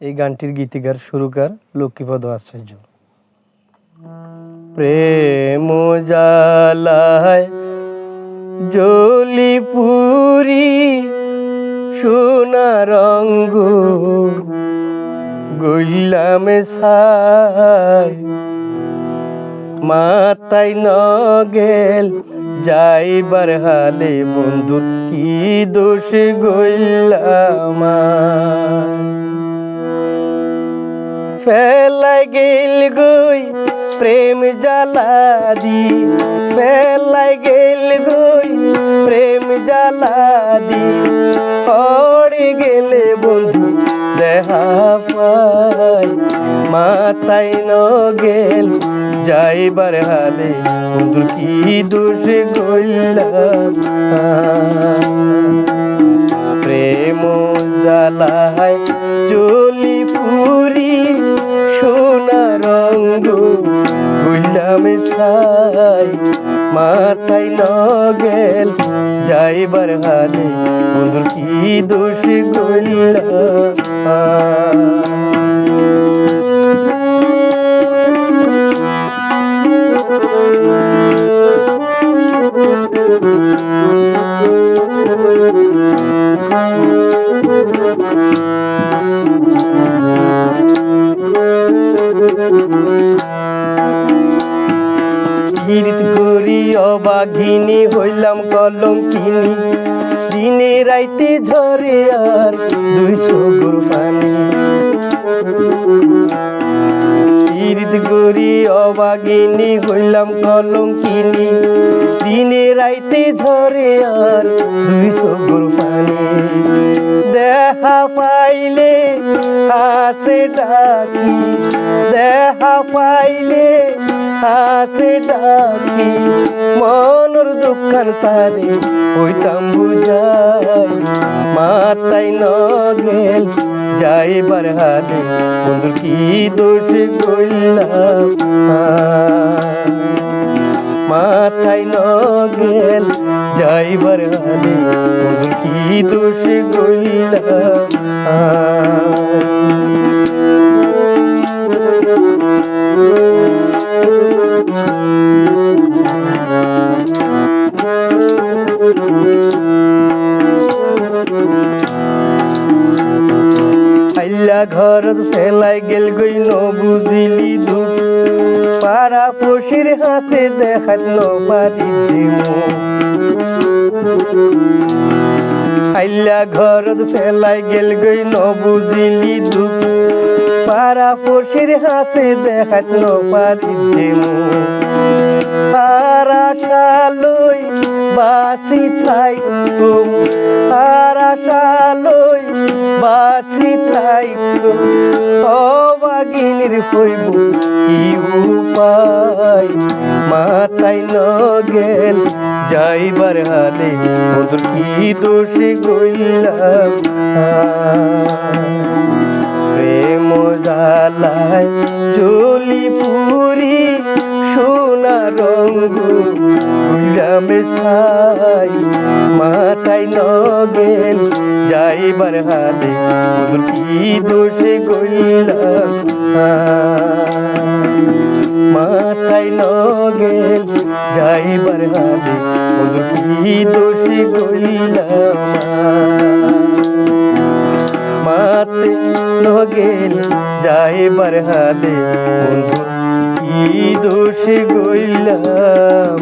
এই গানটির গীতিকার সুরকার লক্ষ্মীপদ আচার্য। প্রেম জালায় জলি পুরি সোনা রঙ্গ গইলাম মাতাই নগেল যাইবার হালে বন্ধু, কি দোষ গইলাম ফেলাই গেল গই, প্রেম জ্বালা দি। ফেলাই গেল গই, প্রেম জ্বালা দি। পড়ে গেলে বন্ধু দেহা পাই মাতাই ন গেল যাইবার হালে বন্ধু কি দোষ গইলা প্রেম জ্বালায় চলি পুরি বুঝলাম সাই মাথায় নগেল যাইবার হালে। বন্ধু কি দোষ গইলা কীর্ত অবাঘিনী হইলাম কলঙ্কিনী। দিনে রাইতে ঝরে আর দুইশো গরু পানি কীর্ত করি অবাগিনী, হইলাম কলঙ্কিনী। দিনে রাইতে ঝরে আর দুইশো গরু পানি দেখা পাইলে আসে ডাকি। পাইলে হাসে ডাকি মনর দুঃখান তারে হইতাম বুঝাই। মাতাই নগেল যাইবার হালে বন্ধু কি দোষ কইলাম? মাথায় নগেল যাইবার হালে বন্ধু কি দোষ কইলাম? ঘর ফেলাই গেল গই ন বুঝিলি দুঃখ পাড়া পশির হাতে দেখাত ন পারি আইলা ঘর ফেলাই গেল গই ন বুঝিলি দুঃখ পাড়া পশির হাতে দেখাত ন পারি আর আশালই বাসি থাইকুম আর থাইকুম অবাগিনীর হইব কি উপায় মাথায় নগেল যাইবার হালে, মধুর কি দোষে গইলাম? প্রেম জালায় চলি পুরি রঙ্গ উল্লাম সাই মাথায় নগেল যাইবার হালে মধুর কি দোষে গইলাম? মাথায় নগেল যাইবার হালে মধুর কি দোষে গইলাম? মাতে নগেল যাইবার হালে বন্ধু কি দোষে গইলাম।